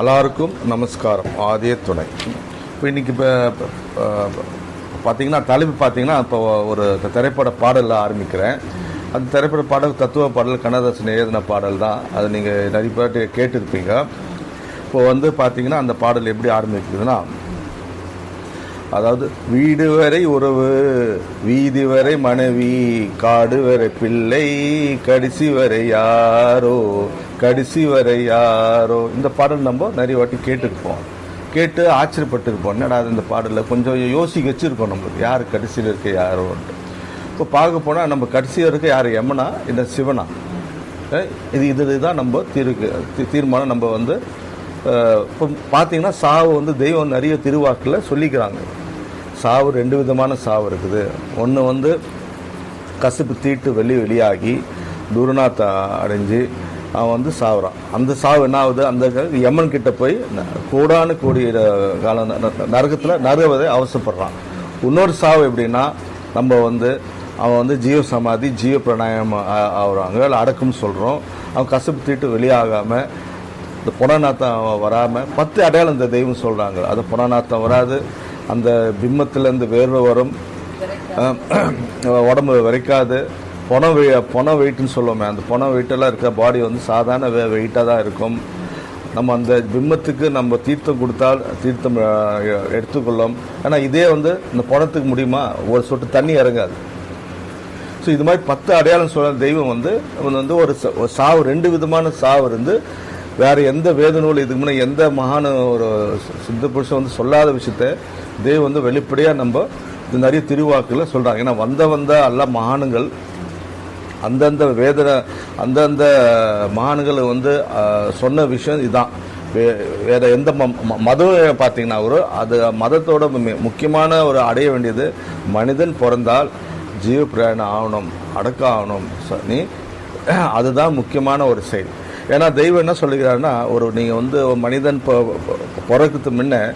எல்லாருக்கும் நமஸ்காரம். ஆதிய துணை. இப்போ இன்னைக்கு இப்போ பார்த்தீங்கன்னா தலைப்பு பார்த்தீங்கன்னா இப்போ ஒரு திரைப்பட பாடலில் ஆரம்பிக்கிறேன். அந்த திரைப்பட பாடல் தத்துவ பாடல் கண்ணதாசன் எழுதின பாடல் தான். அது நீங்கள் நிறைய பேர்ட்டு கேட்டிருப்பீங்க. இப்போ வந்து பார்த்தீங்கன்னா அந்த பாடல் எப்படி ஆரம்பிக்குதுன்னா அதாவது வீடு வரை உறவு வீதி வரை மனைவி காடு வரை பிள்ளை கடைசி வரை யாரோ கடைசி வரை யாரோ இந்த பாடல் நம்ம நிறைய வாட்டி கேட்டுருப்போம். கேட்டு ஆச்சரியப்பட்டிருப்போம். என்னடா இந்த பாடலில்? கொஞ்சம் யோசிக்க வச்சுருக்கோம் நம்மளுக்கு. யார் கடைசியில் இருக்க யாரோன்ட்டு. இப்போ பார்க்க போனால் நம்ம கடைசியில் இருக்க யார்? யமனா இல்லை சிவனா? இது இது இதுதான் நம்ம தீர்க்கு தீ- தீர்மானம். நம்ம வந்து இப்போ பார்த்தீங்கன்னா சாவு வந்து தெய்வம் நிறைய திருவாக்கில் சொல்லிக்கிறாங்க. சாவு ரெண்டு விதமான சாவு இருக்குது. ஒன்று வந்து கசப்பு தீட்டு வெளி வெளியாகி துர்நாத்தை அடைஞ்சு அவன் வந்து சாவுறான். அந்த சாவு என்ன ஆகுது? அந்த யமன் கிட்ட போய் கூடான்னு கூடிய கால காலம் நரகத்தில் நறுவதை அவசப்படுறான் இன்னொரு சாவு எப்படின்னா நம்ம வந்து அவன் வந்து ஜீவ சமாதி ஜீவ பிரணாயம் ஆ- ஆகுறாங்க இல்லை அடக்கம்னு சொல்கிறோம் அவன் கசப்பு தீட்டு வெளியாகாமல் இந்த புனநாத்தம் வராமல் பத்து அடையாளம் இந்த தெய்வம் சொல்கிறாங்க அது புனநாத்தம் வராது. அந்த பிம்மத்துலேருந்து வேர்வை வரும். உடம்பு விரைக்காது. பொண வெ பொண வெயிட்னு சொல்லுவோமே அந்த பொண வெயிட்டெல்லாம் இருக்கிற பாடி வந்து சாதாரண வெ வெயிட்டாக தான் இருக்கும். நம்ம அந்த பிம்மத்துக்கு நம்ம தீர்த்தம் கொடுத்தால் தீர்த்தம் எடுத்துக்கொள்ளும். ஆனால் இதே வந்து இந்த பணத்துக்கு முடியுமா? ஒரு சொட்டு தண்ணி இறங்காது. ஸோ இது மாதிரி பத்து அடையாளம் சொல்ல தெய்வம் வந்து வந்து ஒரு ச- ஒரு சாவு ரெண்டு விதமான சாவு இருந்து வேறு எந்த வேத நூல் இதுக்கு முன்னே எந்த மகான ஒரு சித்த புருஷன் வந்து சொல்லாத விஷயத்த தெய்வம் வந்து வெளிப்படையாக நம்ம இது நிறைய திருவாக்கில் சொல்கிறாங்க ஏன்னா வந்த வந்த எல்லா மகானுங்கள் அந்தந்த வேதனை அந்தந்த மகான்கள் வந்து சொன்ன விஷயம் இதுதான் வே- வேற எந்த ம- ம- மதம் பார்த்தீங்கன்னா ஒரு அது மதத்தோட மு- முக்கியமான ஒரு அடைய வேண்டியது மனிதன் பிறந்தால் ஜீவ பிரயாணம் ஆகணும் அடக்கம் ஆகணும் நீ அதுதான் முக்கியமான ஒரு செயல். ஏன்னா தெய்வம் என்ன சொல்லுகிறாருன்னா ஒரு நீங்கள் வந்து மனிதன் பொ- முன்ன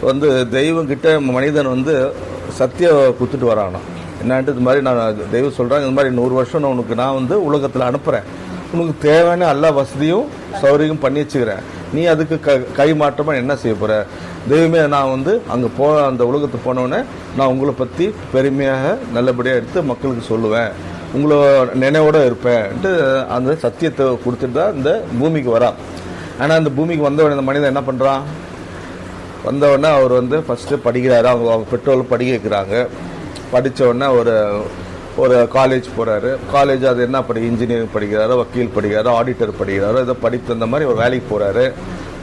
வந்து தெய்வம் கிட்ட மனிதன் வந்து சத்திய குத்துட்டு வரானோ என்னான்ட்டு இது மாதிரி நான் தெய்வம் சொல்கிறாங்க இந்த மாதிரி நூறு வருஷம் நான் உனக்கு நான் வந்து உலகத்தில் அனுப்புகிறேன் உனக்கு தேவையான எல்லா வசதியும் சௌகரியம் பண்ணி வச்சுக்கிறேன். நீ அதுக்கு க கை மாற்றமாக என்ன செய்ய போகிற தெய்வமே நான் வந்து அங்கே போ அந்த உலகத்துக்கு போனோடனே நான் உங்களை பற்றி பெருமையாக நல்லபடியாக எடுத்து மக்களுக்கு சொல்லுவேன். உங்களை நினைவோட இருப்பேன்ட்டு அந்த சத்தியத்தை கொடுத்துட்டு தான் இந்த பூமிக்கு வரான் ஆனால் அந்த பூமிக்கு வந்தவொடனே இந்த மனிதன் என்ன பண்ணுறான் வந்தவுடனே அவர் வந்து ஃபஸ்ட்டு படிக்கிறாரு. அவங்க அவங்க பெற்றோர்கள் படிக்க வைக்கிறாங்க. படிச்ச ஒரு ஒரு காலேஜ் போகிறாரு காலேஜ் அது என்ன படி இன்ஜினியரிங் படிக்கிறாரோ வக்கீல் படிக்கிறாரோ ஆடிட்டர் படிக்கிறாரோ இதை படித்து அந்த மாதிரி ஒரு வேலைக்கு போகிறாரு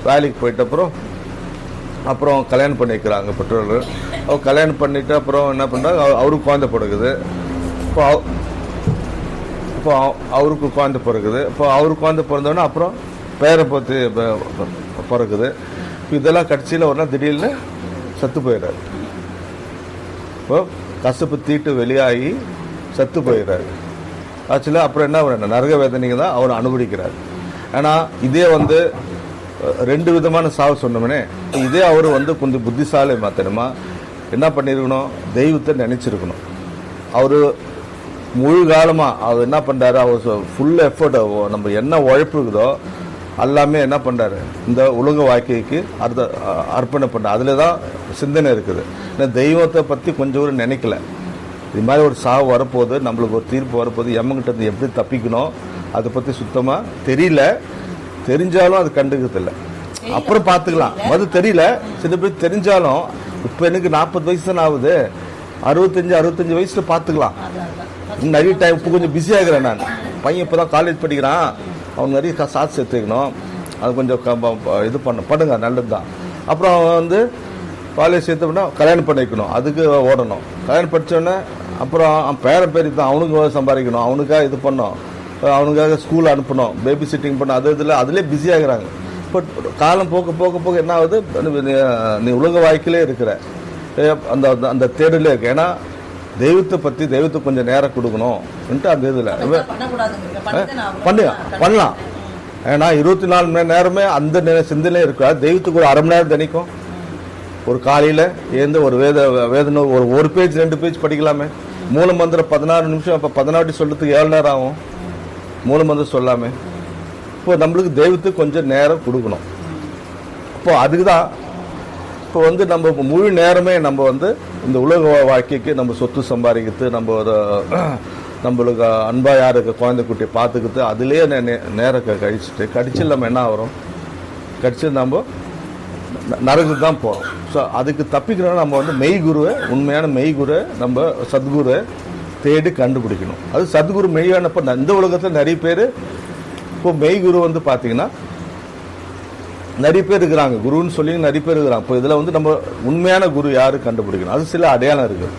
வேலைக்கு போயிட்ட அப்புறம் அப்புறம் கல்யாணம் பண்ணிக்கிறாங்க பெற்றோர்கள். அவர் கல்யாணம் பண்ணிட்டு அப்புறம் என்ன பண்ணுறாங்க அவருக்கு குழந்தை பிறகுது இப்போ இப்போ அவருக்கு குழந்தை பிறகுது இப்போ அவருக்கு குழந்தை பிறந்தோடனே அப்புறம் பேரை பார்த்து பிறகுது இப்போ இதெல்லாம் கட்சியில் ஒரு நாள் திடீர்னு செத்து போயிடுறாரு. இப்போ கசப்பு தீட்டு வெளியாகி செத்து போயிடுறாரு. ஆக்சுவலாக அப்புறம் என்ன பண்ண நரக வேதனைக்கு தான் அவர் அனுபவிக்கிறார் ஏன்னா இதே வந்து ரெண்டு விதமான சாவு சொன்னோம்னே. இதே அவர் வந்து கொஞ்சம் புத்திசாலி மாத்தணுமா என்ன பண்ணியிருக்கணும் தெய்வத்தை நினச்சிருக்கணும். அவர் முழு காலமாக அவர் என்ன பண்ணுறாரு அவர் ஃபுல் எஃபர்ட் நம்ம என்ன உழைப்பு இருக்குதோ எல்லாமே என்ன பண்ணுறாரு இந்த உலக வாழ்க்கைக்கு அர்த்த அர்ப்பணம் பண்ண அதில் தான் சிந்தனை இருக்குது. ஏன்னா தெய்வத்தை பற்றி கொஞ்சம் கூட நினைக்கல. இது மாதிரி ஒரு சாவு வரப்போகுது நம்மளுக்கு ஒரு தீர்ப்பு வரப்போகுது எம்மங்கிட்ட இருந்து எப்படி தப்பிக்கணும் அதை பற்றி சுத்தமாக தெரியல. தெரிஞ்சாலும் அது கண்டுக்கிறதில்ல அப்புறம் பார்த்துக்கலாம். அது தெரியல. சில பேர் தெரிஞ்சாலும் இப்போ எனக்கு நாற்பது வயசு தானே ஆகுது. அறுபத்தஞ்சு அறுபத்தஞ்சு வயசில் பார்த்துக்கலாம். இன்னும் நிறைய டைம் இப்போ கொஞ்சம் பிஸி ஆகிறேன் நான். பையன் இப்போ தான் காலேஜ் படிக்கிறான். அவன் நிறைய கா- சாத்து சேர்த்துக்கணும். அது கொஞ்சம் இது பண்ண பண்ணுங்க நல்லது தான் அப்புறம் அவன் வந்து காலேஜ் சேர்த்தோம்னா கல்யாணம் பண்ணி வைக்கணும் அதுக்கு ஓடணும். கல்யாணம் படித்தோடனே அப்புறம் பேரன் பேரி தான் அவனுக்கு சம்பாதிக்கணும். அவனுக்காக இது பண்ணணும் அவனுக்காக ஸ்கூல் அனுப்பணும். பேபி சிட்டிங் பண்ண அது இதில் அதுலேயே பிஸி ஆகுறாங்க. பட் காலம் போக போக போக என்ன ஆகுது? நீ- உலக வாழ்க்கையிலே இருக்கிற. அந்த அந்த- தேடலே இருக்கு. ஏன்னா தெய்வத்தை பற்றி தெய்வத்துக்கு கொஞ்சம் நேரம் கொடுக்கணும்ன்ட்டு அந்த இதில். பண்ணுங்க பண்ணலாம். ஏன்னா இருபத்தி நாலு மணி நேரமே அந்த நே- சிந்தனை இருக்கா தெய்வத்துக்கு ஒரு அரை மணி நேரம் தினைக்கும் ஒரு காலையில் ஏந்து ஒரு வேத வேதனை ஒரு ஒரு பேஜ் ரெண்டு பேஜ் படிக்கலாமே. மூல மந்திரம் பதினாறு நிமிஷம் அப்போ பதினாட்டி சொல்கிறதுக்கு ஏழு நேரம் ஆகும். மூல மந்திரம் சொல்லாமே. இப்போ நம்மளுக்கு தெய்வத்துக்கு கொஞ்சம் நேரம் கொடுக்கணும். இப்போ அதுக்கு தான் இப்போ வந்து நம்ம முழு நேரமே நம்ம வந்து இந்த உலக வாழ்க்கைக்கு நம்ம சொத்து சம்பாதிக்கிறது நம்ம ஒரு நம்மளுக்கு அன்பாக யாருக்கு குழந்தை குட்டியை பார்த்துக்கிட்டு அதுலேயே நே- நே- நேரம் கழிச்சுட்டு கடிச்சு நம்ம என்ன ஆகிறோம்? கடிச்சு நம்ம நரகு தான் போகிறோம் ஸோ அதுக்கு தப்பிக்கணும்னா நம்ம வந்து மெய்குருவை உண்மையான மெய்குரு நம்ம சத்குருவை தேடி கண்டுபிடிக்கணும். அது சத்குரு மெய்யானப்போ இந்த உலகத்தில் நிறைய பேர் இப்போ மெய்குரு வந்து பார்த்தீங்கன்னா நிறைய பேர் இருக்கிறாங்க. குருன்னு சொல்லி நிறைய பேர் இருக்கிறாங்க. இப்போ இதில் வந்து நம்ம உண்மையான குரு யாரு கண்டுபிடிக்கணும்? அது சில அடையாளம் இருக்குது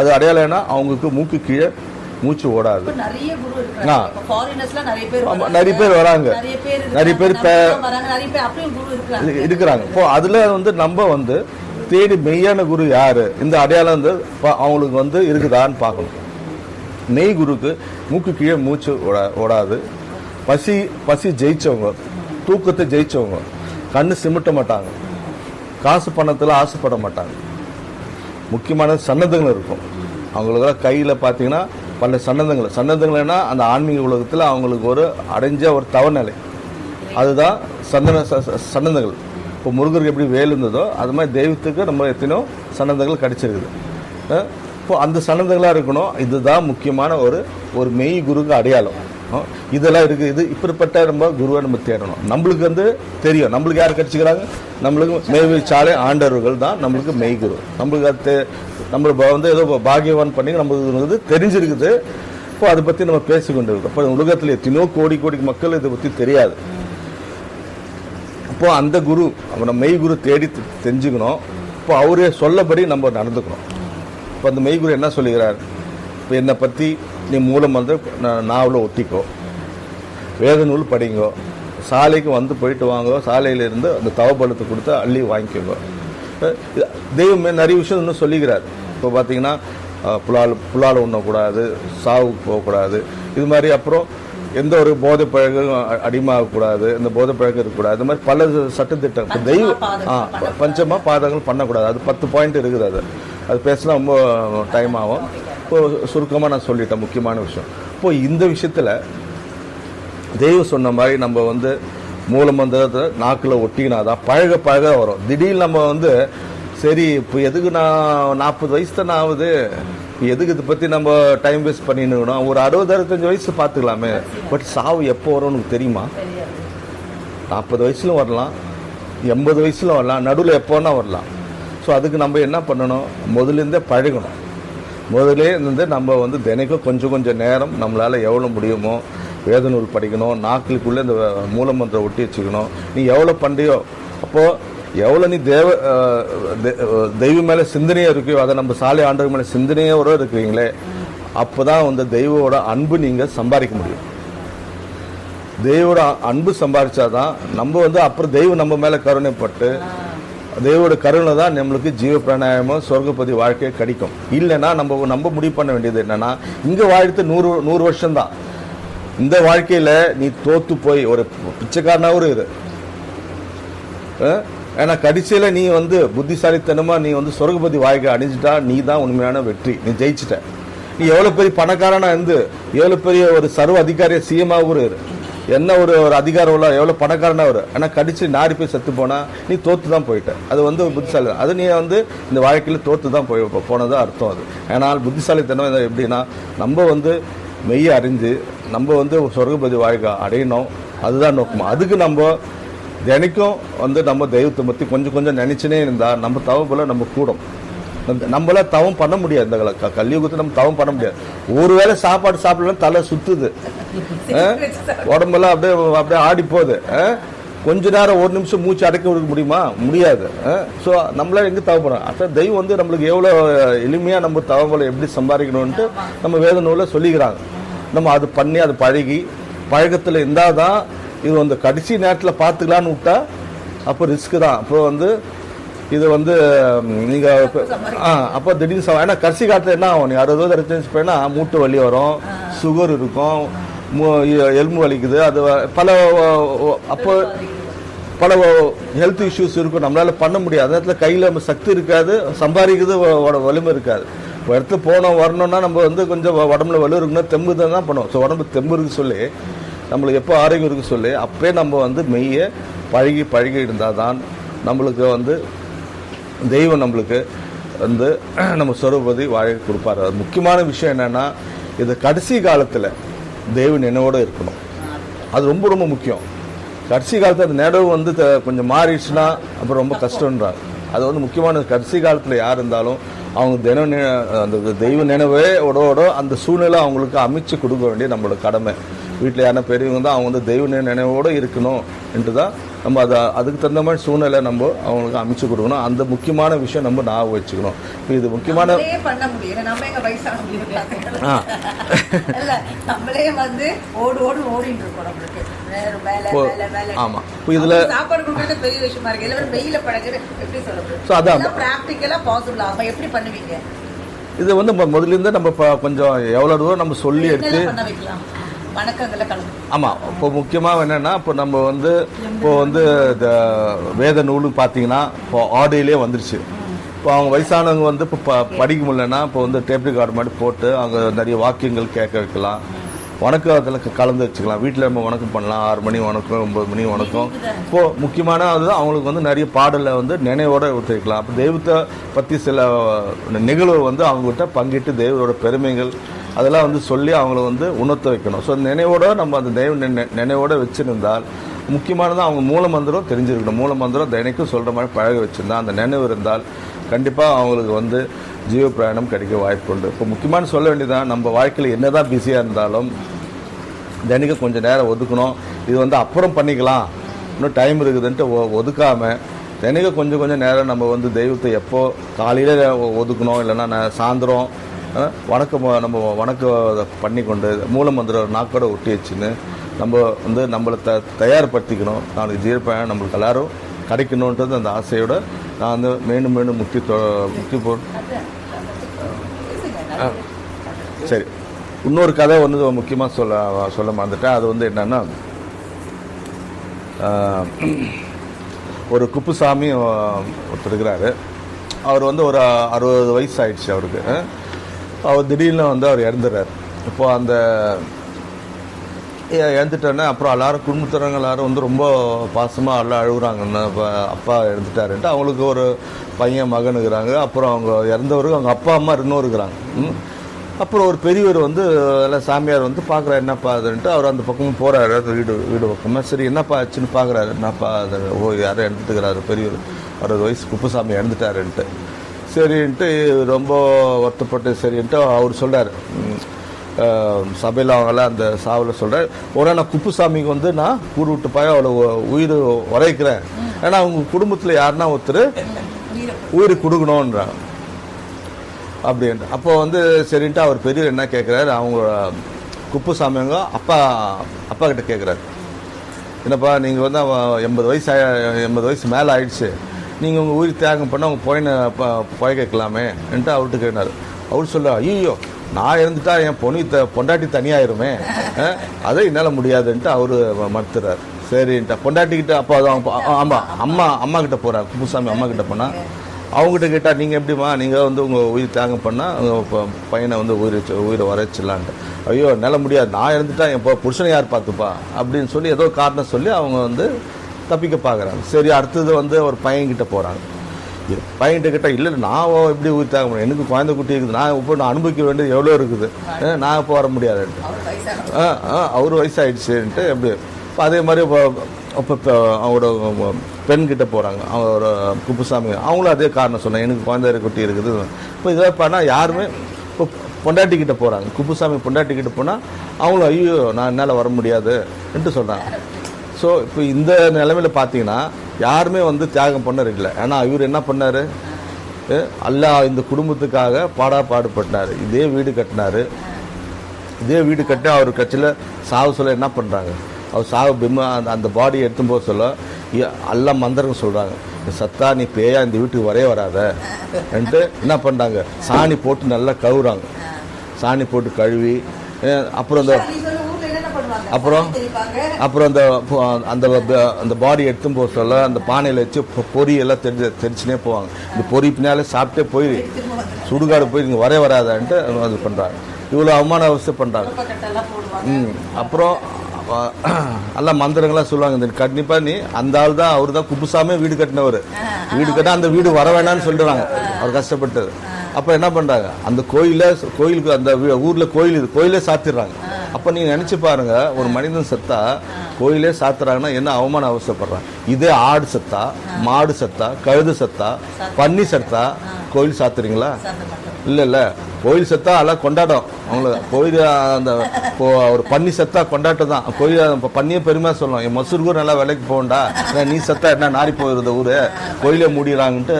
அது அடையாளம்னா அவங்களுக்கு மூக்கு கீழே மூச்சு ஓடாது. நிறைய பேர் வராங்க. நிறைய பேர் இருக்கிறாங்க. இப்போ அதுல வந்து நம்ம வந்து தேடி மெய்யான குரு யாரு? இந்த அடையாளம் வந்து அவங்களுக்கு வந்து இருக்குதான்னு பார்க்கணும். மெய் குருக்கு மூக்கு கீழே மூச்சு ஓடா- ஓடாது. பசி பசி ஜெயிச்சவங்க தூக்கத்தை ஜெயிச்சவங்க கண்ணு சிமிட்ட மாட்டாங்க. காசு பணத்துல ஆசைப்பட மாட்டாங்க. முக்கியமான சன்னதங்கள் இருக்கும். அவங்களுக்கு கையில் பார்த்தீங்கன்னா பல சன்னதங்கள். சன்னதங்கள்னா அந்த ஆன்மீக உலகத்தில் அவங்களுக்கு ஒரு அடைஞ்ச ஒரு தவநிலை. அதுதான் சந்தன ச- சன்னதங்கள். இப்போ முருகருக்கு எப்படி வேல் இருந்ததோ அது மாதிரி தெய்வத்துக்கு நம்ம எத்தனையோ சன்னதங்கள் கிடச்சிருக்குது. இப்போ அந்த சன்னதங்களாக இருக்கணும். இதுதான் முக்கியமான ஒரு ஒரு மெய் குருக்கு அடையாளம். இதெல்லாம் இருக்குது இது இப்படிப்பட்ட நம்ம குருவை நம்ம தேடணும். நம்மளுக்கு வந்து தெரியும். நம்மளுக்கு யார் கிடைச்சிக்கிறாங்க? நம்மளுக்கு மேய்வி சாலை ஆண்டவர்கள் தான் நம்மளுக்கு மெய் குரு. நம்மளுக்கு அது நம்ம வந்து ஏதோ பாகியவான் பண்ணி நம்மளுக்கு வந்து தெரிஞ்சிருக்குது. இப்போ அதை பற்றி நம்ம பேசிக்கொண்டு இருக்கோம் இப்போ உலகத்தில் எத்தனையோ கோடி கோடி மக்கள் இதை பற்றி தெரியாது. இப்போ அந்த குரு நம்ம மெய் குரு தேடி தெரிஞ்சுக்கணும். இப்போ அவரே சொல்லபடி நம்ம நடந்துக்கணும். இப்போ அந்த மெய் குரு என்ன சொல்லுகிறார்? இப்போ என்னை பற்றி நீ மூலம் வந்து நான் நாவல ஒட்டிக்கோ. வேத நூல் படிங்கோ. சாலைக்கு வந்து போயிட்டு வாங்கோ. சாலையில இருந்து அந்த தவபலத்தை கொடுத்து அள்ளி வாங்கிக்கோங்க தெய்வம் நிறைய விஷயம் இன்னும் சொல்லிக்கிறார். இப்போ பார்த்தீங்கன்னா புலால் புலால் உண்ணக்கூடாது சாவுக்கு போகக்கூடாது. இது மாதிரி அப்புறம் எந்த ஒரு போதை பழக்கம் அ- அடிமையாகக்கூடாது இந்த போதை பழக்கம் இருக்கக்கூடாது. இந்த மாதிரி பல சட்டத்திட்டம். இப்போ தெய்வ ஆ ப- பஞ்சமா பாதங்கள் பண்ணக்கூடாது. அது பத்து பாயிண்ட் இருக்குது அது. அது பேசினா ரொம்ப டைம் ஆகும். இப்போ சுருக்கமாக நான் சொல்லிட்டேன் முக்கியமான விஷயம். இப்போ இந்த விஷயத்தில் தெய்வம் சொன்ன மாதிரி நம்ம வந்து மூலமந்திரத்தை நாக்கில் ஒட்டிக்கினாதான் பழக பழக வரும். திடீர்னு நம்ம வந்து சரி இப்போ எதுக்கு நான் நாற்பது வயசு தானே ஆகுது? எதுக்கு இதை பற்றி நம்ம டைம் வேஸ்ட் பண்ணிடணும் ஒரு அறுபது அறுபத்தஞ்சு வயசு பார்த்துக்கலாமே. பட் சாவு எப்போ வரும் உனக்கு தெரியுமா? நாற்பது வயசுலும் வரலாம். எண்பது வயசுல வரலாம். நடுவில் எப்போனா வரலாம். ஸோ அதுக்கு நம்ம என்ன பண்ணணும்? முதலேருந்தே பழகணும். முதலே இருந்து நம்ம வந்து தினைக்கும் கொஞ்சம் கொஞ்சம் நேரம் நம்மளால் எவ்வளோ முடியுமோ வேதநூல் படிக்கணும் நாக்களுக்குள்ளே இந்த மூலமன்றம் ஒட்டி வச்சுக்கணும். நீ எவ்வளோ பண்ணுறியோ அப்போது எவ்வளோ நீ தேவ தெ- தெய்வம் மேலே சிந்தனையாக இருக்கியோ அதை நம்ம சாலை ஆண்டவர் மேலே சிந்தனையோட இருக்கிறீங்களே அப்போ தான் வந்து தெய்வோட அன்பு நீங்கள் சம்பாதிக்க முடியும். தெய்வோட அன்பு சம்பாதிச்சாதான் நம்ம வந்து அப்புறம் தெய்வம் நம்ம மேல கருணைப்பட்டு தெய்வோட கருணை தான் நம்மளுக்கு ஜீவ பிராணாயமம் சொர்க்கப்பதி வாழ்க்கையை கிடைக்கும். இல்லைன்னா நம்ம நம்ம முடிவு பண்ண வேண்டியது என்னன்னா இங்க வாழ்த்து நூறு நூறு வருஷம்தான். இந்த வாழ்க்கையில் நீ தோத்து போய் ஒரு பிச்சைக்காரனாகவும் இரு. ஏன்னா கடைசியில் நீ வந்து புத்திசாலித்தனமாக நீ வந்து சொர்க்கபதி வாழ்க்கை அணிஞ்சிட்டா நீ தான் உண்மையான வெற்றி. நீ ஜெயிச்சிட்ட. நீ எவ்வளோ பெரிய பணக்காரனா இருந்து எவ்வளோ பெரிய ஒரு சர்வ அதிகாரிய சிஎமாகவும் இரு. என்ன ஒரு ஒரு அதிகாரம் உள்ள எவ்வளோ பணக்காரனா வரும் ஆனால் கடிச்சு நாரி போய் செத்து போனால் நீ தோற்று தான் போயிட்ட. அது வந்து புத்திசாலி அது நீ வந்து இந்த வாழ்க்கையில் தோற்று தான் போய் போனது அர்த்தம் அது. ஆனால் புத்திசாலித்தனம் எப்படின்னா நம்ம வந்து மெய்யை அறிஞ்சு நம்ம வந்து சொர்க்கபதி வாழ்க்கை அடையணும். அதுதான் நோக்கம். அதுக்கு நம்ம தினைக்கும் வந்து நம்ம தெய்வத்தை பற்றி கொஞ்சம் கொஞ்சம் நினச்சினே இருந்தால் நம்ம தவப்பில் நம்ம கூடும். நம்ம- நம்மளால தவம் பண்ண முடியாது. இந்த கால- க- நம்ம தவம் பண்ண முடியாது. ஒருவேளை சாப்பாடு சாப்பிடலாம் தலை சுத்துது. உடம்பெல்லாம் அப்படியே அப்படியே ஆடி போகுது. கொஞ்ச நேரம் ஒரு நிமிஷம் மூச்சு அடக்க விட முடியுமா? முடியாது. ஸோ நம்மளால எங்கே தவப்படுறோம் அப்ப தெய்வம் வந்து நம்மளுக்கு எவ்வளோ எளிமையாக நம்ம தவங்களை எப்படி சம்பாதிக்கணும்ன்ட்டு நம்ம வேத நூலில் சொல்லிக்கிறாங்க. நம்ம அது பண்ணி அது பழகி பழக்கத்தில் இருந்தால் தான் இது வந்து கடைசி நேரத்தில் பார்த்துக்கலான்னு விட்டா அப்போ ரிஸ்க்கு தான். அப்போ வந்து இது வந்து நீங்கள் ஆ அப்போ திடீர்னு சவ- ஏன்னா கடைசி காலத்தில் என்ன ஆகும்? நீங்கள் அறுபது அறுபத்தஞ்சு போயினா மூட்டு வலி வரும் சுகர் இருக்கும் எலும்பு வலிக்குது அது பல அப்போ பல ஹெல்த் இஷ்யூஸ் இருக்கும். நம்மளால் பண்ண முடியாது. அந்த இடத்துல கையில் சக்தி இருக்காது சம்பாதிக்கிறது வலிமை இருக்காது. எடுத்து போனோம் வரணும்னா நம்ம வந்து கொஞ்சம் உடம்புல வலு இருக்குன்னா தெம்பு தான் தான் பண்ணுவோம். ஸோ உடம்பு தெம்பு இருக்கு சொல்லி நம்மளுக்கு எப்போ ஆரோக்கியம் இருக்கு சொல்லி அப்பயே நம்ம வந்து மெய்யை பழகி பழகி இருந்தால் தான் நம்மளுக்கு வந்து தெய்வம் நம்மளுக்கு வந்து நம்ம சொருபதி வாழை கொடுப்பாரு. அது முக்கியமான விஷயம் என்னென்னா இது கடைசி காலத்தில் தெய்வ நினைவோடு இருக்கணும். அது ரொம்ப ரொம்ப முக்கியம். கடைசி காலத்தில் அந்த நினைவு வந்து கொஞ்சம் மாறிடுச்சுன்னா அப்புறம் ரொம்ப கஷ்டன்றாங்க அது வந்து முக்கியமான கடைசி காலத்தில் யார் இருந்தாலும் அவங்க தினம் அந்த தெய்வ நினைவே ஓட அந்த சூழ்நிலை அவங்களுக்கு அமைச்சு கொடுக்க வேண்டிய நம்மளோட கடமை. வீட்டில் யாருன்னா பெரியவங்க தான் அவங்க வந்து தெய்வ நினைவோடு இருக்கணும் என்று தான் நம்ம அதை அதுக்கு தகுந்த மாதிரி சூழ்நிலை நம்ம அவங்களுக்கு அமைச்சு கொடுக்கணும். அந்த முக்கியமான விஷயம் நம்ம ஞாபகம் வச்சுக்கணும். இப்போ இது முக்கியமான ஆ. வேலை இப்போ- இதுல- அவங்க சாப்பாடு கொடுக்கறது பெரிய விஷயமா இருக்கு. எல்லாரும் வெயில பழகுது எப்படி So, அதான். இது வந்து முதல்ல இருந்து நம்ம கொஞ்சம் எவ்வளோ தூரம் நம்ம சொல்லி எடுத்து வணக்கங்களை கலந்து. ஆமாம் இப்போ முக்கியமாக என்னென்னா இப்போ நம்ம வந்து இப்போ வந்து இந்த வேத நூலு பார்த்தீங்கன்னா இப்போ ஆடியோலே வந்துருச்சு. இப்போ அவங்க வயசானவங்க வந்து இப்போ ப படிக்க முடியலன்னா இப்போ வந்து டேப் ரெக்கார்டு மாதிரி போட்டு அவங்க நிறைய வாக்கியங்கள் கேட்க வைக்கலாம். வணக்கம் அதில் கலந்து வச்சுக்கலாம். வீட்டில் நம்ம வணக்கம் பண்ணலாம். ஆறு மணி வணக்கம் ஒம்பது மணி வணக்கம். இப்போது முக்கியமான அது அவங்களுக்கு வந்து நிறைய பாடலை வந்து நினைவோட ஒத்துக்கலாம் அப்போ தெய்வத்தை பற்றி சில நிகழ்வு வந்து அவங்ககிட்ட பங்கிட்டு தெய்வரோட பெருமைகள் அதெல்லாம் வந்து சொல்லி அவங்கள வந்து உணர்த்த வைக்கணும். ஸோ நினைவோட நம்ம அந்த தெய்வ நினை- நினைவோட வச்சிருந்தால் முக்கியமானது அவங்க மூல மந்திரம் தெரிஞ்சிருக்கணும். மூல மந்திரம் தினைக்கும் சொல்கிற மாதிரி பழக வச்சுருந்தா அந்த நினைவு இருந்தால் கண்டிப்பாக அவங்களுக்கு வந்து ஜீவ பிரயாணம் கிடைக்க வாய்ப்பு உண்டு. இப்போ முக்கியமான சொல்ல வேண்டியதான் நம்ம வாழ்க்கையில் என்னதான் பிஸியாக இருந்தாலும் தினைக்கும் கொஞ்சம் நேரம் ஒதுக்கணும். இது வந்து அப்புறம் பண்ணிக்கலாம். இன்னும் டைம் இருக்குதுன்ட்டு ஒ- தினைக்கும் கொஞ்சம் கொஞ்சம் நேரம் நம்ம வந்து தெய்வத்தை எப்போ காலையில் ஒதுக்கணும் இல்லைன்னா ந- சாயந்தரம் வணக்கம் நம்ம வணக்கம் பண்ணி கொண்டு மூல மந்திரம் நாக்கோட ஒட்டி வச்சுன்னு நம்ம வந்து நம்மளை த தயார்படுத்திக்கணும். நாளைக்கு ஜீரப்பயணம் நம்மளுக்கு எல்லாரும் கிடைக்கணுன்றது அந்த ஆசையோட நான் வந்து மீண்டும் மீண்டும் முக்கிய முக்கிய போ சரி. இன்னொரு கதை வந்து முக்கியமாக சொல்ல சொல்ல மறந்துட்டேன். அது வந்து என்னன்னா ஒரு குப்புசாமி ஒருத்தர் இருக்கிறாரு. அவர் வந்து ஒரு அறுபது வயசு ஆயிடுச்சு அவருக்கு அவர் திடீர்னு வந்து அவர் இறந்துடுறாரு. இப்போ அந்த இறந்துட்டோன்னே அப்புறம் எல்லாரும் குடும்பத்தினங்க எல்லாரும் வந்து ரொம்ப பாசமாக எல்லாம் அழுகுறாங்கன்னு இப்போ அப்பா இறந்துட்டாருன்ட்டு அவங்களுக்கு ஒரு பையன் மகன் இருக்கிறாங்க. அப்புறம் அவங்க இறந்தவருக்கு அவங்க அப்பா அம்மா இன்னும் இருக்கிறாங்க. ம். அப்புறம் ஒரு பெரியவர் வந்து எல்லாம் சாமியார் வந்து பார்க்குறாரு என்னப்பா அதுன்ட்டு அவர் அந்த பக்கமும் போகிறாரு அந்த வீடு வீடு பக்கமாக சரி என்னப்பா ஆச்சுன்னு பார்க்குறாரு. என்னப்பா அது ஓ யாரோ இறந்துட்டுக்கிறாரு பெரியவர். அறுபது வயசு குப்புசாமி இறந்துட்டாருன்ட்டு. சரின்ட்டு ரொம்ப வருத்தப்பட்டு சரின்ட்டு அவர் சொல்கிறார் சபையில் அவங்களாம் அந்த சாவில் சொல்கிறேன் உடனே நான் குப்புசாமிக்கு வந்து நான் கூடு விட்டு பாய அவளை உயிர் உரைக்கிறேன். ஏன்னா அவங்க குடும்பத்தில் யாருன்னா ஒருத்தர் உயிர் கொடுக்கணுன்றாங்க அப்படின்ட்டு. அப்போ வந்து சரின்ட்டு அவர் பெரியவர் என்ன கேட்குறாரு அவங்க குப்புசாமிங்க அப்பா அப்பா கிட்ட கேட்குறாரு என்னப்பா நீங்கள் வந்து அவன் எண்பது வயசு எண்பது வயசு மேலே ஆயிடுச்சு. நீங்கள் உங்கள் உயிர் தியாகம் பண்ணால் உங்கள் பொயனை புய கேட்கலாமேன்ட்டு அவர்கிட்ட கேட்டார். அவர் சொல்ல ஐயோ நான் இறந்துட்டா என் பொண்ணு த பொண்டாட்டி தனியாயிருமே அதை என்னால் முடியாதுன்ட்டு அவர் மறுத்துறார். சரின்ட்டா பொண்டாட்டிக்கிட்ட அப்போ அது அவங்க ஆமாம் அம்மா அம்மா கிட்ட போகிறார் குப்புசாமி அம்மா கிட்ட போனால் அவங்ககிட்ட கேட்டால் நீங்கள் எப்படிம்மா நீங்கள் வந்து உங்கள் உயிர் தியாகம் பண்ணால் உங்கள் பையனை வந்து உயிர் உயிரை வரைச்சிடலான்ட்டு. ஐயோ என்னால் முடியாது நான் இருந்துட்டா என் பொ- புருஷனை யார் பார்த்துப்பா? அப்படின்னு சொல்லி ஏதோ காரணம் சொல்லி அவங்க வந்து தப்பிக்க பார்க்குறாங்க சரி அடுத்தது வந்து ஒரு பையன்கிட்ட போகிறாங்க பையன்கிட்ட கிட்ட இல்லை நான் எப்படி உயிர் தாங்க முடியும்? எனக்கு குழந்தை குட்டி இருக்குது. நான் இப்போ நான் அனுபவிக்க வேண்டியது எவ்வளோ இருக்குது? நான் இப்போ வர முடியாதுன்ட்டு அவர் ஆ ஆ அவர் வயசாயிடுச்சுன்ட்டு எப்படி இப்போ அதே மாதிரி இப்போ இப்போ அவங்களோட பெண்கிட்ட போகிறாங்க அவரோட குப்புசாமி அவங்களும் அதே காரணம் சொன்னாங்க. எனக்கு குழந்தை குட்டி இருக்குது. இப்போ இதை பண்ணால் யாருமே இப்போ பொண்டாட்டிக்கிட்ட போகிறாங்க குப்புசாமி பொண்டாட்டிக்கிட்ட போனால் அவங்களும் ஐயோ நான் என்னால் வர முடியாதுன்ட்டு சொல்கிறாங்க ஸோ இப்போ இந்த நிலமையில் பார்த்தீங்கன்னா யாருமே வந்து தியாகம் பண்ண இல்லை. ஏன்னா இவர் என்ன பண்ணாரு? அல்லா அல்லாஹ் இந்த குடும்பத்துக்காக பாடா பாடுபட்டார். இதே வீடு கட்டினார். இதே வீடு கட்டி அவர் கட்சியில் சாவு சொல்ல என்ன பண்ணுறாங்க அவர் சாவு பிம்ம அந்த அந்த பாடியை எடுத்தும் போது சொல்ல இ- அல்ல மந்திரம் சொல்கிறாங்க சத்தா நீ பேயா இந்த வீட்டுக்கு வரவே வராதன்ட்டு என்ன பண்ணுறாங்க சாணி போட்டு நல்லா கழுவுறாங்க. சாணி போட்டு கழுவி அப்புறம் இந்த நீ சொல்ல ஊர்ல என்னென்ன பண்ணுவாங்க அப்புறம்? அப்புறம் அந்த அந்த அந்த பாடி எடுத்தும் போக சொல்ல அந்த பானையில் வச்சு பொ- பொரி எல்லாம் தெரிஞ்சு தெரிச்சுனே போவாங்க. இந்த பொரி பின்னாலே சாப்பிட்டே போய் சுடுகாடு போய் இங்கே வரவே வராதான்ட்டு அது பண்ணுறாங்க இவ்வளோ அவமான அவசியம் பண்ணுறாங்க ம் அப்புறம் எல்லாம் மந்திரங்களா சொல்லுவாங்க. இந்த கண்டிப்பா நீ அந்த ஆள் தான் அவர் தான் குப்புசாமே வீடு கட்டினவர். வீடு கட்ட அந்த வீடு வர வேணாம்னு சொல்லிடுறாங்க அவர் கஷ்டப்பட்டது. அப்ப என்ன பண்றாங்க? அந்த கோயில கோயிலுக்கு அந்த ஊர்ல கோயில் இது கோயிலே சாத்திடுறாங்க. அப்போ நீங்கள் நினச்சி பாருங்க ஒரு மனிதன் செத்தா கோயிலே சாத்துறாங்கன்னா என்ன அவமானம் அவசியப்படுறான் இதே ஆடு செத்தா மாடு செத்தா கழுது செத்தா பன்னி செத்தா கோயில் சாத்துறீங்களா? இல்லை இல்லை. கோயில் செத்தா எல்லாம் கொண்டாடும் அவங்கள கோயில் அந்த இப்போ ஒரு பன்னி செத்தா கொண்டாட்டம் தான். கோயில் இப்போ பன்னியே பெருமையாக சொல்லலாம் என் மசூருக்கு கூட நல்லா விலைக்கு போகண்டா ஏன்னா நீ செத்தா என்ன நாரி போயிருந்த ஊரு? கோயிலே மூடிடுறாங்கன்ட்டு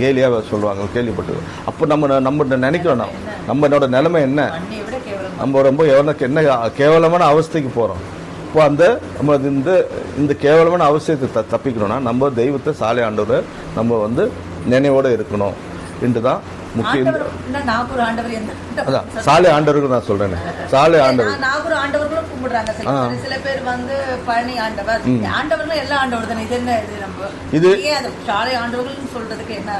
கேலியாக சொல்லுவாங்க. கேள்விப்பட்டு அப்போ நம்ம நம்ம நினைக்கிறோம். நம்ம நம்மளோட நிலைமை என்ன? நம்ம ரொம்ப எவனுக்கு என்ன கேவலமான அவஸ்தைக்கு போறோம்? இப்போ அந்த நம்ம இந்த இந்த கேவலமான அவசியத்தை த தப்பிக்கணும்னா நம்ம தெய்வத்தை சாலை ஆண்டவர் நம்ம வந்து நினைவோட இருக்கணும். என்று தான் முக்கிய ஆண்டவர் இன்னும் நாகூர் ஆண்டவர் எந்த அதான் சாலை ஆண்டவருக்கு நான் சொல்றேனே. சாலை ஆண்டவர். நாகூர் ஆண்டவர்களும் கும்பிடுறாங்க. சில பேர் வந்து பழனி ஆண்டவர். ஆண்டவர்கள் எல்லா ஆண்டவர் தானே? இது என்ன இது நம்ம? இது- சாலை ஆண்டவர்கள் சொல்றதுக்கு என்ன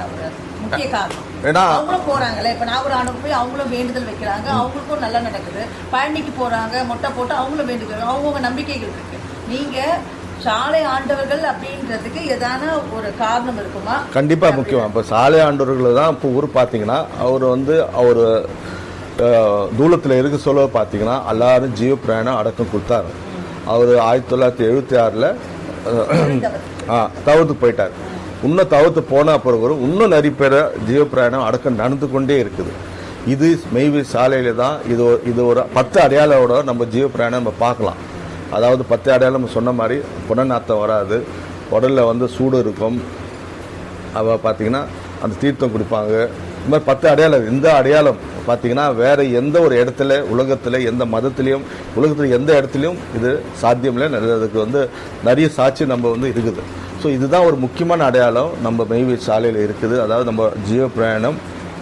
காரணம் ஏன்னா அவங்களும் போறாங்கல்ல. இப்ப நாகூர் ஆண்டவர் போய் அவங்களும் வேண்டுதல் வைக்கிறாங்க. அவங்களுக்கும் நல்லா நடக்குது. பழனிக்கு போறாங்க. மொட்டை போட்டு அவங்களும் வேண்டுகிறாங்க. அவங்கவுங்க நம்பிக்கைகள் இருக்கு. நீங்க சாலை ஆண்டவர்கள் அப்படின்றதுக்கு ஏதான ஒரு காரணம் இருக்குமா? கண்டிப்பா முக்கியம். இப்போ சாலை ஆண்டவர்கள் தான் இப்போ ஊர் பார்த்தீங்கன்னா அவர் வந்து அவர் தூளத்தில் இருக்க சொல்ல பார்த்தீங்கன்னா எல்லாரும் ஜீவ பிராணம் அடக்கம் கொடுத்தாரு. அவர் ஆயிரத்தி தொள்ளாயிரத்தி எழுபத்தி ஆறில் தவிர்த்து போயிட்டார். இன்னும் தவிர்த்து போன அப்புறம் இன்னும் நிறைய பேரை ஜீவ பிரயாணம் அடக்கம் நடந்து கொண்டே இருக்குது. இது மெய்வி சாலையில தான் இது இது ஒரு பத்து அடையாளோட நம்ம ஜீவ பிரயாணம் நம்ம பார்க்கலாம். அதாவது பத்து அடையாளம் நம்ம சொன்ன மாதிரி புனநாத்தம் வராது. உடலில் வந்து சூடு இருக்கும். அவ பார்த்தீங்கன்னா அந்த தீர்த்தம் குடிப்பாங்க. இந்த மாதிரி பத்து அடையாளம் இந்த அடையாளம் பார்த்தீங்கன்னா வேறு எந்த ஒரு இடத்துல உலகத்தில் எந்த மதத்துலேயும் உலகத்தில் எந்த இடத்துலையும் இது சாத்தியம் இல்லை அதுக்கு வந்து நிறைய சாட்சி நம்ம வந்து இருக்குது. ஸோ இதுதான் ஒரு முக்கியமான அடையாளம். நம்ம மெய்வி சாலையில் இருக்குது. அதாவது நம்ம ஜீவ பிரயாணம்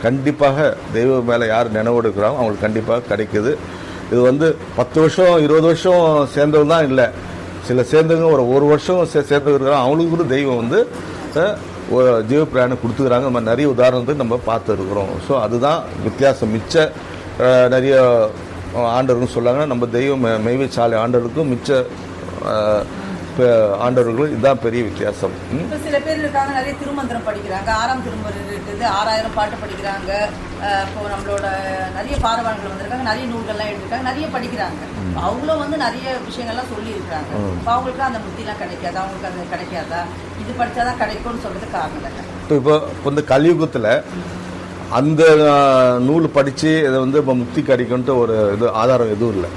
கண்டிப்பாக தெய்வம் மேலே யார் நினைவோடு அவங்களுக்கு கண்டிப்பாக கிடைக்குது. இது வந்து பத்து வருஷம் இருபது வருஷம் சேர்ந்தவங்க தான் இல்லை. சில சேர்ந்தவங்க ஒரு ஒரு வருஷம் சே- சேர்ந்து இருக்கிறோம் அவங்களுக்கு கூட தெய்வம் வந்து ஒரு ஜீவ பிரயாணம் கொடுத்துக்கிறாங்க. நம்ம நிறைய உதாரணத்தை நம்ம பார்த்துருக்குறோம். ஸோ அதுதான் வித்தியாசம். மிச்ச நிறைய ஆண்டவர்கள் சொல்லாங்கன்னா நம்ம தெய்வம் மெ- மெய்வை சாலை ஆண்டவருக்கும் மிச்ச ஆண்டவர்களுக்கும் இதுதான் பெரிய வித்தியாசம். சில பேர் இருக்காங்க நிறைய திருமந்திரம் படிக்கிறாங்க. ஆறாம் திருமந்திரம் இருக்குது ஆறாயிரம் பாட்டு படிக்கிறாங்க. இப்போ நம்மளோட நிறைய பாரவான்கள் வந்திருக்காங்க நிறைய நூல்கள்லாம் எழுதிருக்காங்க நிறைய படிக்கிறாங்க. அவங்களும் வந்து நிறைய விஷயங்கள்லாம் சொல்லி இருக்காங்க இப்போ அவங்களுக்கு அந்த முத்திலாம் கிடைக்காதா? அவங்களுக்கு அது கிடைக்காதா? இது படிச்சாதான் கிடைக்கும்னு சொல்றதுக்கு காரணம் இப்போ இப்போ இந்த கலியுகத்தில் அந்த நூல் படித்து இதை வந்து இப்போ முக்தி கிடைக்கும்ட்டு ஒரு இது ஆதாரம் எதுவும் இல்லை.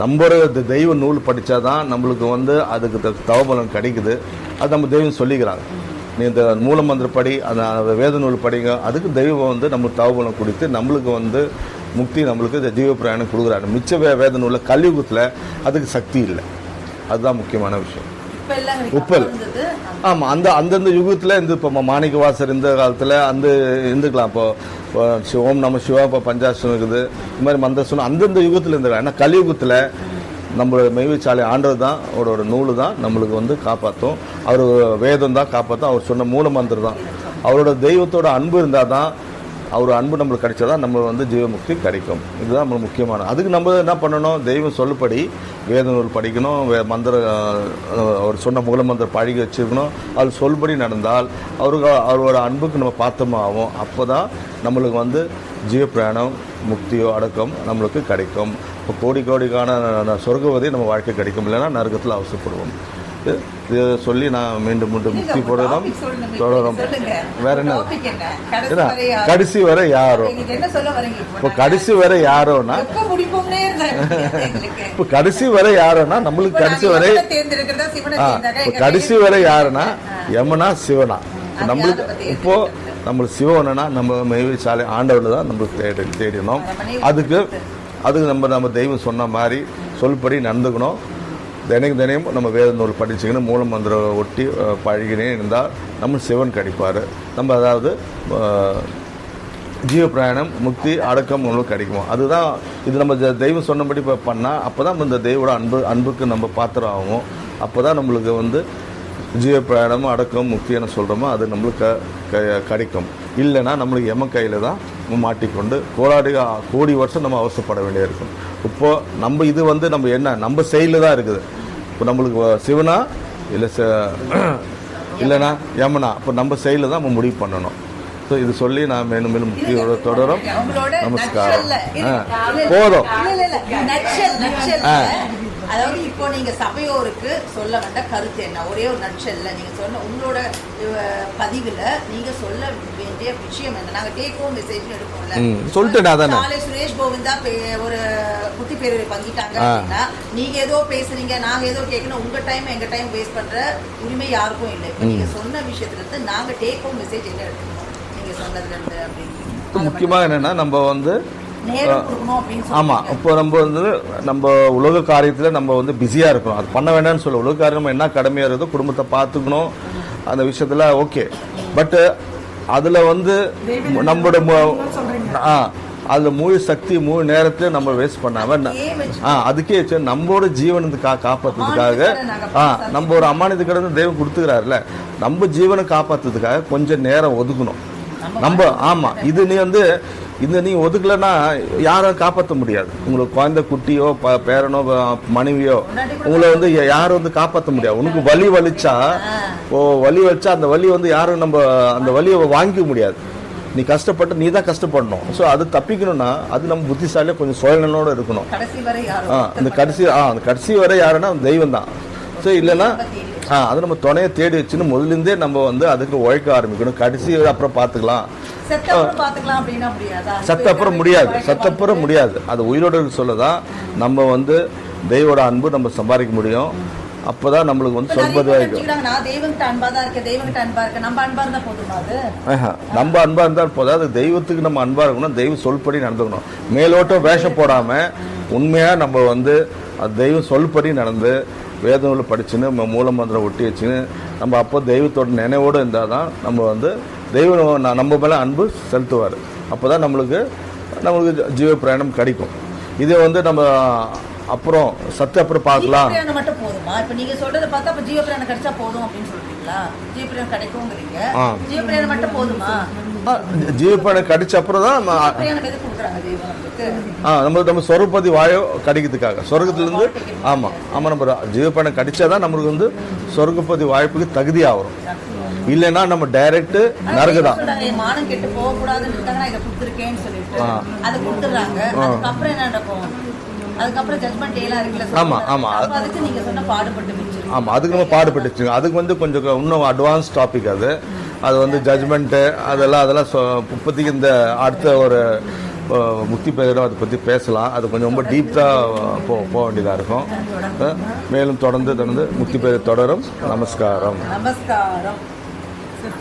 நம்ம ஒரு தெய்வ நூல் படித்தாதான் நம்மளுக்கு வந்து அதுக்கு த- தவபலம் கிடைக்குது. அது நம்ம தெய்வம் சொல்லிக்கிறாங்க. நீ இந்த மூலமந்திர படி அந்த வேத நூல் படிங்க. அதுக்கு தெய்வம் வந்து நம்மளுக்கு தவபலம் கொடுத்து நம்மளுக்கு வந்து முக்தி நம்மளுக்கு இந்த ஜீவ பிரயாணம் கொடுக்குறாங்க மிச்ச வே வேத நூலில் கலியுகத்தில் அதுக்கு சக்தி இல்லை. அதுதான் முக்கியமான விஷயம். உப்பல். இருந்தது. ஆமா அந்த அந்தந்த யுகத்துல இந்த இப்போ மாணிக்க வாசர் இந்த காலத்துல அந்த இருந்துக்கலாம். இப்போ இப்போ ஓம் நம சிவா இப்போ பஞ்சாசனம் இருக்குது. இந்த மாதிரி மந்திரசனம் அந்தந்த யுகத்துல இருந்துக்கலாம் ஏன்னா கலியுகத்துல நம்மளோட மெய்வச்சாலை ஆண்டவர் தான் அவரோட நூலு தான் நம்மளுக்கு வந்து காப்பாற்றும் அவர் வேதம் தான் காப்பாற்றும் அவர் சொன்ன மூல மந்திரம் தான் அவரோட தெய்வத்தோட அன்பு இருந்தால் தான் அவர் அன்பு நம்மளுக்கு கிடைச்சாதான் நம்ம வந்து ஜீவமுக்தி கிடைக்கும். இதுதான் நம்மளுக்கு முக்கியமான. அதுக்கு நம்ம என்ன பண்ணணும்? தெய்வம் சொல்லுபடி வேத நூல் படிக்கணும். வே மந்திர அவர் சொன்ன மூல மந்திரம் பழகி வச்சுக்கணும் அது சொல்படி நடந்தால் அவருக்கு அவரோட அன்புக்கு நம்ம பார்த்தோமா ஆகும் அப்போ தான் நம்மளுக்கு வந்து ஜீவ பிராணம் முக்தியோ அடக்கம் நம்மளுக்கு கிடைக்கும். இப்போ கோடி கோடிக்கான சொர்க்கவதி நம்ம வாழ்க்கை கிடைக்கும். இல்லைன்னா நரகத்தில் அவசரப்படுவோம். இது சொல்லி நான் மீண்டும் மீண்டும் முக்தி போடணும் சொல்லுங்க. தொடரும். வேற என்ன? கடைசி வரை யார்? இப்போ? கடைசி வரை எங்களுக்கு. இப்போ கடைசி வரை யாரோன்னா நம்மளுக்கு கடைசி வரை இப்போ கடைசி வரை யாருன்னா யமனா சிவனா நம்மளுக்கு இப்போ நம்மளுக்கு சிவனா நம்ம மெய்வி சாலை ஆண்டவர்ல தான் நம்மளுக்கு தேடி தேடினோம் அதுக்கு அதுக்கு நம்ம நம்ம தெய்வம் சொன்ன மாதிரி சொல்படி நடந்துக்கணும் தினைக்கு தினையும் நம்ம வேத நூல் படிச்சுக்கணும் மூல மந்திரம் ஒட்டி பழகினே இருந்தால் நம்ம சிவன் கிடைப்பார். நம்ம அதாவது ஜீவ பிரயாணம் முக்தி அடக்கம் நம்மளுக்கு கிடைக்கும் அதுதான் இது நம்ம தெய்வம் சொன்னபடி இப்போ பண்ணால் அப்போ தான் இந்த தெய்வோட அன்பு அன்புக்கு நம்ம பாத்திரம் ஆகும் அப்போ தான் நம்மளுக்கு வந்து ஜீவ பிரயாணம் அடக்கம் முக்தி என்ன சொல்கிறோமோ அது நம்மளுக்கு க- கிடைக்கும். இல்லைன்னா நம்மளுக்கு எம கையில் தான் மாட்டிக்கொண்டு கோடாடி கோடி வருஷம் நம்ம அவசரப்பட வேண்டியிருக்கும் இப்போ நம்ம இது வந்து நம்ம என்ன நம்ம செயலில் தான் இருக்குது. இப்போ நம்மளுக்கு சிவனா இல்லை இல்லைனா யமனா இப்போ நம்ம செயலில் தான் நம்ம முடிவு பண்ணணும். ஸோ இது சொல்லி நான் மேலும் மேலும் முக்கியோட தொடரும். நமஸ்காரம். போதும். ஆ. அதாவது இப்போ நீங்க சபையோருக்கு சொல்ல வந்த கருத்து என்ன? ஒரே ஒரு நட்சல்ல நீங்க சொன்ன உங்களோட பதிவுல நீங்க சொல்ல வேண்டிய விஷயம் என்ன? நாங்க டேக் ஹோம் மெசேஜ் எடுப்போம்ல. சொல்லிட்டேன் அதானே. நாளை சுரேஷ் கோவிந்தா ஒரு குட்டி பேர் பங்கிட்டாங்க. அப்படின்னா நீங்க ஏதோ பேசுறீங்க நாங்க ஏதோ கேட்கணும் உங்க டைம் எங்க டைம் வேஸ்ட் பண்ற உரிமை யாருக்கும் இல்லை. இப்ப நீங்க சொன்ன விஷயத்துல இருந்து நாங்க டேக் ஹோம் மெசேஜ் என்ன எடுக்கணும்? நீங்க சொன்னதுல இருந்து அப்படின்னு. முக்கியமாக என்னென்னா நம்ம வந்து ஆமாம். இப்போ நம்ம வந்து நம்ம உலக காரியத்தில் நம்ம வந்து பிஸியாக இருக்கணும். அது பண்ண வேண்டாம்னு சொல்ல உலக காரியம் நம்ம என்ன கடமையாக இருக்குதோ குடும்பத்தை பார்த்துக்கணும். அந்த விஷயத்தில் ஓகே பட்டு அதில் வந்து நம்மளோட ஆ அதில் முழு சக்தி முழு நேரத்தையும் நம்ம வேஸ்ட் பண்ணாமல் ஆ அதுக்கே வச்சு நம்மளோட ஜீவனத்தை கா காப்பாற்றுறதுக்காக ஆ நம்ம ஒரு அமானித கடன் தெய்வம் கொடுத்துக்கிறாருல நம்ம ஜீவனை காப்பாற்றுறதுக்காக கொஞ்சம் நேரம் ஒதுக்கணும். நம்ம ஆமா இது நீ வந்து இந்த நீ ஒதுக்கலைன்னா யாரும் காப்பாற்ற முடியாது. உங்களுக்கு குழந்தை குட்டியோ ப- பேரனோ மனைவியோ உங்களை வந்து யாரும் வந்து காப்பாற்ற முடியாது. உனக்கு வலி வலிச்சா ஓ வலி வச்சா அந்த வலி வந்து யாரும் நம்ம அந்த வலியை வாங்கிக்க முடியாது. நீ கஷ்டப்பட்டு நீ தான் கஷ்டப்படணும். ஸோ அது தப்பிக்கணும்னா அது நம்ம புத்திசாலியாக கொஞ்சம் சுயநலனோட இருக்கணும். ஆ இந்த கடைசி ஆ அந்த கடைசி வரை யாருன்னா தெய்வம் தான். ஸோ இல்லைன்னா ஆ அது நம்ம துணையை தேடி வச்சுன்னு முதலேருந்தே நம்ம வந்து அதுக்கு உழைக்க ஆரம்பிக்கணும். கடைசி அப்புறம் பார்த்துக்கலாம். செத்த அப்புறம் பாத்துக்கலாம் அப்படின்னா முடியாதா? சத்த அப்புறம் முடியாது. அது உயிரோட சொல்லதான் நம்ம வந்து தெய்வோட அன்பு நம்ம சம்பாதிக்க முடியும். அப்பதான் நம்மளுக்கு வந்து இருக்கேன் நம்ம அன்பா இருந்தா போதுமா அது? இருந்தால் போதும். அது தெய்வத்துக்கு நம்ம அன்பா இருக்கணும் தெய்வம் சொல்படி நடந்துக்கணும். மேலோட்டம் வேஷம் போடாம உண்மையா நம்ம வந்து அது தெய்வம் சொல்படி நடந்து வேதங்களை படிச்சுன்னு நம்ம மூல மந்திரம் ஒட்டி வச்சுன்னு நம்ம அப்போ தெய்வத்தோட நினைவோடு இருந்தால் தான் நம்ம வந்து தெய்வம் நம்ம மேலே அன்பு செலுத்துவார். அப்போ தான் நம்மளுக்கு நம்மளுக்கு ஜீவ பிரயாணம் கிடைக்கும். இதே வந்து நம்ம அப்புறம் சத்து அப்புறம் பார்க்கலாம். மட்டும் போதுமா? இப்ப நீங்க சொல்றத பார்த்தா அப்ப ஜீவபிரியாணம் கிடைச்சா போதும் அப்படின்னு சொல்றீங்களா? ஜீவபிரியாணம் கிடைக்குங்கிறீங்க. ஆ. ஜீவபிரியாணம் மட்டும் போதுமா? ஜீவ பிரயாணம் கிடைச்ச அப்புறம் தான் நம்ம பிரியாணம் ஆ நம்ம நம்ம சொருப்பதி வாயோ கிடைக்கிறதுக்காக. சொர்க்கத்துலேருந்து ஆமாம் ஆமாம் நம்ம ஜீவப்பணம் கிடைச்சாதான் நம்மளுக்கு வந்து சொர்க்கப்பதி வாய்ப்புக்கு தகுதி ஆகும் இல்லைன்னா நம்ம டைரக்ட் நரகு தான் மானம் கெட்டு போக கூடாதுன்னு இதை கொடுத்துருக்கேன்னு சொல்லிட்டு. அதை கொடுத்துறாங்க அதுக்கப்புறம் என்ன நடக்கும்? அதுக்கு நம்ம பாடுபட்டுச்சு. அதுக்கு வந்து கொஞ்சம் இன்னும் அட்வான்ஸ் டாபிக் அது. அது வந்து ஜட்மெண்ட்டு அதெல்லாம் அதெல்லாம் இப்போதைக்கு இந்த அடுத்த ஒரு முக்தி பெயரும் அதை பற்றி பேசலாம். அது கொஞ்சம் ரொம்ப டீப்பாக போ போக வேண்டியதாக இருக்கும். மேலும் தொடர்ந்து தொடர்ந்து முக்தி பெயர் தொடரும். நமஸ்காரம். நமஸ்காரம்.